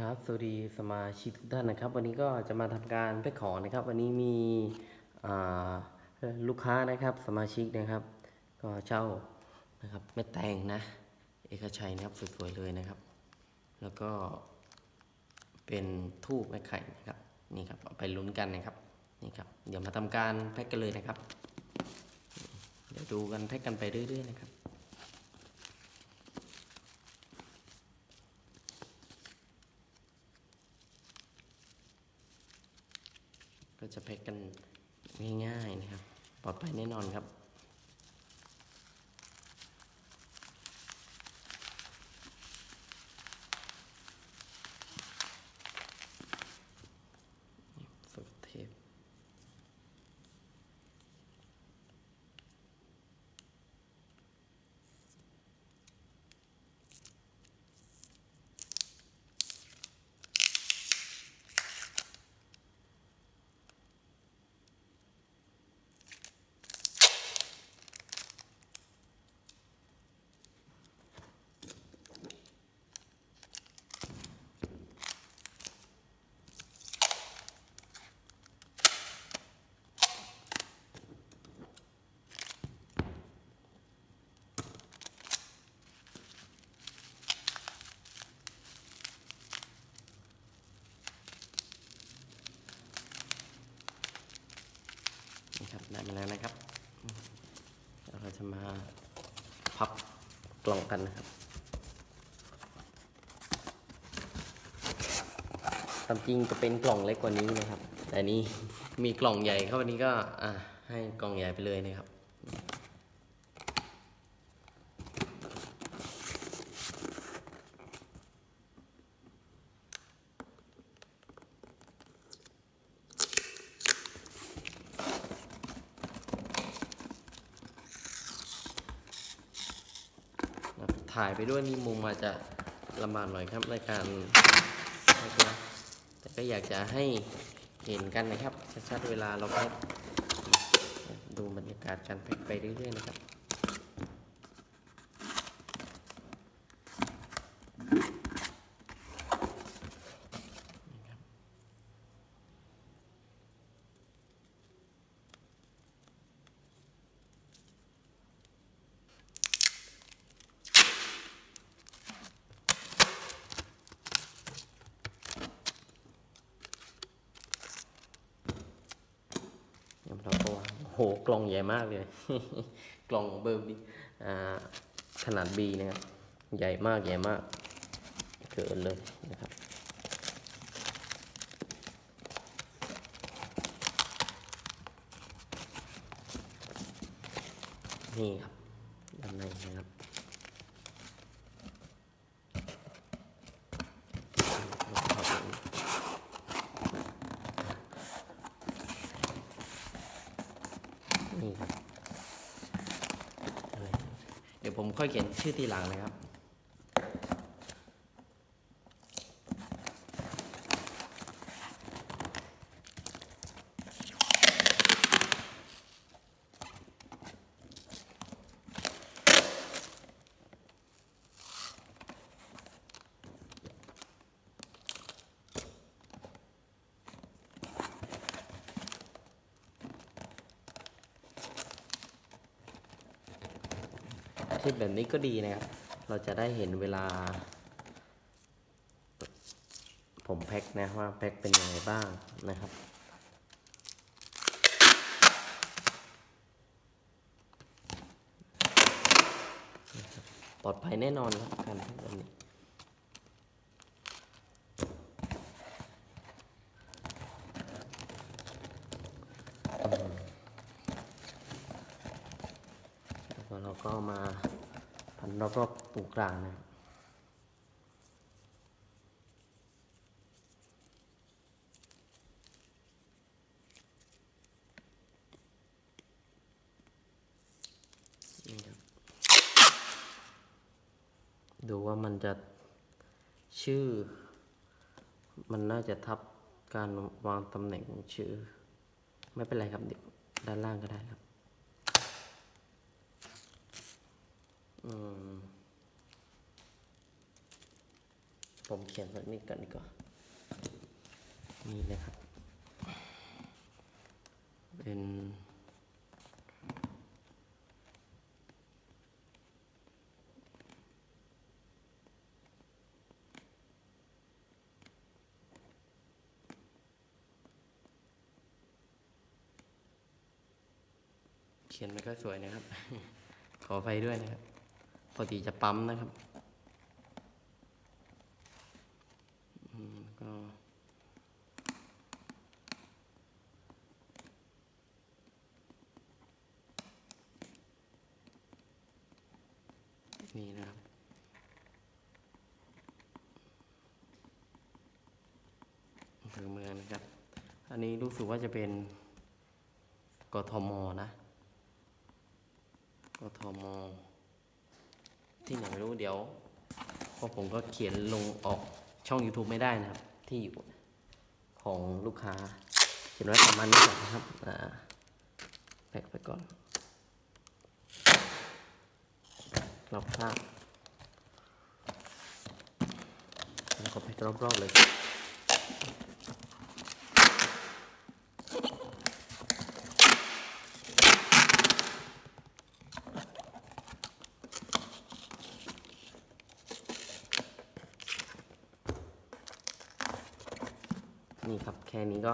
ครับสวัสดีสมาชิกทุกท่านนะครับ วันนี้ก็จะมาทำการแพ็คของนะครับ วันนี้มีลูกค้านะครับสมาชิกนะครับ ก็เช่านะครับเม็ดแตงนะ เอกชัยนะครับสวยๆเลยนะครับ แล้วก็เป็นทูบแม่ไข่นะครับนี่ครับเอาไปลุ้นกันนะครับนี่ครับเดี๋ยวมาทำการแพ็คกันเลยนะครับ เดี๋ยวดูกันแพ็คกันไปเรื่อยๆนะครับ ก็จะแพ็กกันง่ายๆนะครับ ปลอดภัยแน่นอนครับ ฝึกเทปนะ ครับได้มาแล้วนะครับ เราจะมาพับกล่องกันนะครับตามจริงจะเป็นกล่องเล็กกว่านี้นะครับ แต่นี้มีกล่องใหญ่เข้าวันนี้ก็อะให้กล่องใหญ่ไปเลยนะครับ ถ่ายไปด้วยนี่มุมอาจจะลำบากหน่อยครับในการแพ็คนะแต่ก็อยากจะให้เห็นกันนะครับชัดๆเวลาเราแพ็คดูบรรยากาศการแพ็คไปเรื่อยๆนะครับ โอ้โหกล่องใหญ่มากเลย กล่องเบอร์บีอ่าขนาด B นะครับ ใหญ่มากใหญ่มาก เกินเลยนะครับ นี่ครับ ด้านในนะครับ แล้วก็เอาไป นี่ครับอะไรเดี๋ยวผมค่อยเขียนชื่อทีหลังนะครับ ทิตย์แบบนี้ก็ดีนะครับ เราจะได้เห็นเวลา ผมแพ็คนะว่าแพ็คเป็นยังไงบ้างนะครับปลอดภัยแน่นอนครับการแพ็คแบบนี้ ก็มาพันรอบๆตรงกลางนะครับดูว่ามันจะชื่อ มันน่าจะทับการวางตำแหน่งชื่อ ไม่เป็นไรครับเดี๋ยวด้านล่างก็ได้ครับ อืม ผมเขียนแบบนี้กันดีกว่า นี่นะครับ เป็นเขียนไม่ค่อยสวยนะครับ ขออภัยด้วยนะครับ ปกติจะปั๊มนะครับก็นี่นะครับอำเภอเมืองนะครับ อันนี้รู้สึกว่าจะเป็นกทมนะ กทม ที่ไหนไม่รู้เดี๋ยวพอผมก็เขียนลงออกช่อง YouTube ไม่ได้นะครับ ที่อยู่ของลูกค้า เขียนไว้ประมาณนี้ก่อนนะครับอ่าแปะไปก่อนรอบข้างแล้วก็ไปรอบๆเลย นี่ครับแค่นี้ก็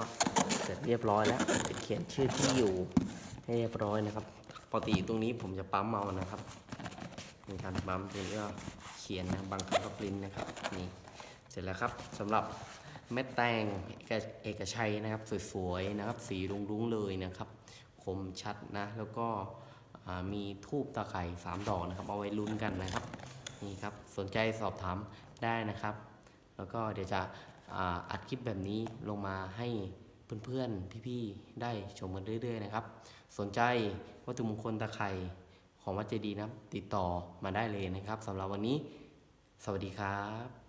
เสร็จเรียบร้อยแล้วเขียนชื่อที่อยู่ให้เรียบร้อยนะครับปกติตรงนี้ผมจะปั๊มเมานะครับมีการปั๊มตรงนี้ก็เขียนนะบางครั้งก็ปริ้นนะครับนี่เสร็จแล้วครับสำหรับเม็ดแตงเอกชัยนะครับสวยๆนะครับ สีรุ้งๆเลยนะครับ คมชัดนะแล้วก็มีทูบตะไคร่สามดอกนะครับ เอาไว้ลุ้นกันนะครับนี่ครับสนใจสอบถามได้นะครับ แล้วก็เดี๋ยวจะ อัดคลิปแบบนี้ลงมาให้เพื่อนๆ พี่ๆ ได้ชมกันเรื่อย ๆ นะครับ สนใจวัตถุมงคลตะไคร่ของวัดเจดีย์นะครับ ติดต่อมาได้เลยนะครับสำหรับวันนี้ สวัสดีครับ